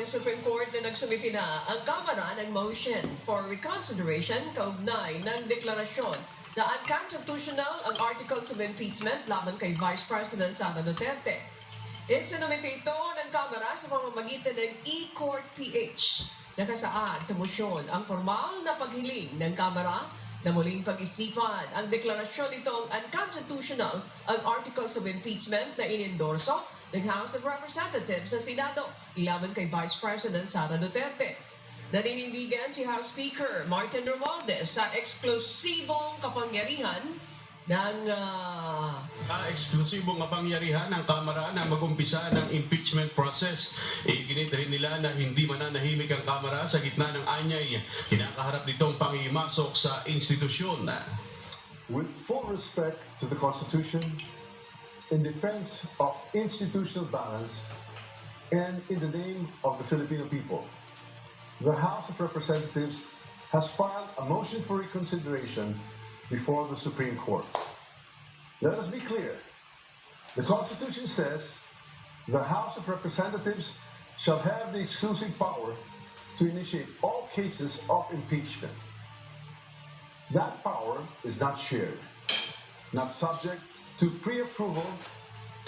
ng Supreme Court na nagsumiti na ang Kamara ng motion for reconsideration kaugnay ng deklarasyon na unconstitutional ang articles of impeachment laban kay Vice President Sara Duterte. Isinumiti ito ng Kamara sa pamamagitan ng E-Court PH. Nakasaad sa motion ang formal na paghiling ng Kamara na muling pag-isipan ang deklarasyon nitong unconstitutional ang articles of impeachment na inendorso ng House of Representatives sa Senado laban kay Vice President Sara Duterte. Naninindigan si House Speaker Martin Romualdez sa eksklusibong kapangyarihan ng ah, Ang eksklusibong kapangyarihan ng Kamara na magumpisa ng impeachment process. Iginit rin nila na hindi mananahimik ang Kamara sa gitna ng anyay. Kinakaharap nitong pangimasok sa institusyon. with full respect to the Constitution, in defense of institutional balance, and in the name of the Filipino people, the House of Representatives has filed a motion for reconsideration before the Supreme Court. Let us be clear. The Constitution says the House of Representatives shall have the exclusive power to initiate all cases of impeachment. That power is not shared, not subject to pre-approval,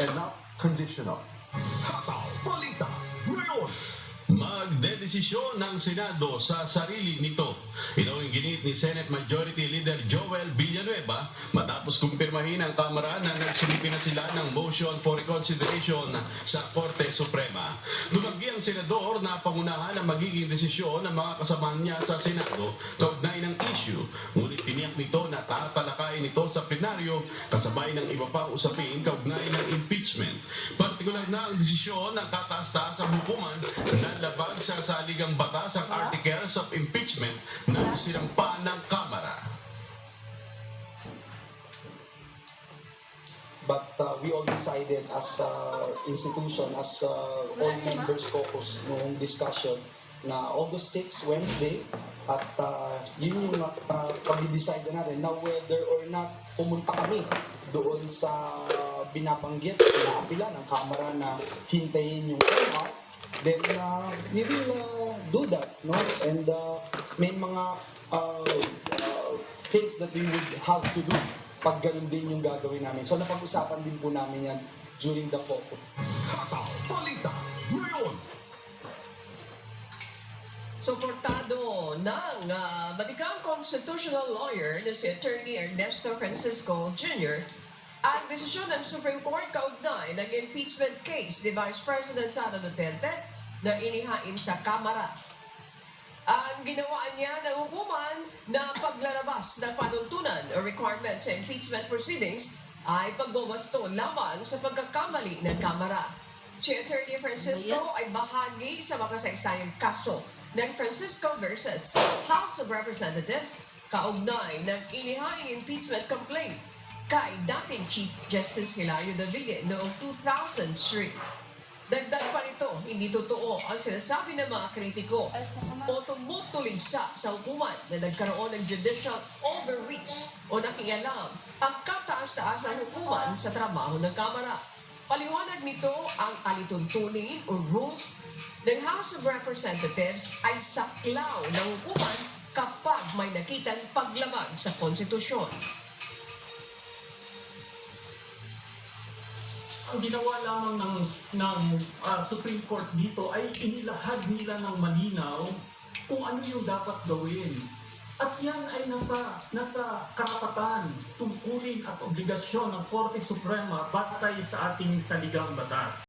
and not conditional. Hataw Balita ngayon. Magdedesisyon ng Senado sa sarili nito. Ito ang ginit ni Senate Majority Leader Joel Villanueva matapos kumpirmahin ng Kamara na nagsumiti na sila ng motion for reconsideration sa Korte Suprema. Tumanggi ang Senador na pangunahan ang magiging desisyon ng mga kasama niya sa Senado kaugnay ng issue. Ngunit tiniyak nito na tatalakayin ito sa plenaryo kasabay ng iba pang usapin kaugnay ng impeachment. Partikular na ang desisyon ng kataas-taas ang hukuman na labag sa saligang batas ang articles of impeachment na sinampa ng Kamara. But uh, we all decided as a institution, as uh, all members caucus noong discussion na August 6, Wednesday, at uh, yun yung uh, pag-decide na natin na whether or not pumunta kami doon sa binabanggit, pinaapila ng Kamara na hintayin yung turnout, then uh, we will uh, do that, no? And uh, may mga uh, uh, things that we would have to do pag ganun din yung gagawin namin. So napag-usapan din po namin yan during the caucus. Hataw Balita ngayon. Suportado ng uh, Batikang constitutional lawyer na si Attorney Ernesto Francisco Jr. ang desisyon ng Supreme Court kaugnay ng impeachment case ni Vice President Sara Duterte na inihain sa Kamara. Ang ginawa niya ng hukuman na paglalabas ng panuntunan o requirement sa impeachment proceedings ay pagbabasto lamang sa pagkakamali ng Kamara. Si Attorney Francisco ay bahagi sa makasaysayang kaso ng Francisco versus House of Representatives kaugnay ng inihaing impeachment complaint kay dating Chief Justice Hilario Davide noong 2003. Dagdag pa nito, hindi totoo ang sinasabi ng mga kritiko o tumutuligsa sa hukuman na nagkaroon ng judicial overreach o nakialam ang kataas-taas ng hukuman sa trabaho ng Kamara. Paliwanag nito ang alituntunin o rules ng House of Representatives ay saklaw ng hukuman kapag may nakitang paglamag sa konstitusyon. ang ginawa lamang ng ng ah, Supreme Court dito ay inilahad nila ng malinaw kung ano yung dapat gawin. At yan ay nasa nasa karapatan, tungkulin at obligasyon ng Korte Suprema batay sa ating saligang batas.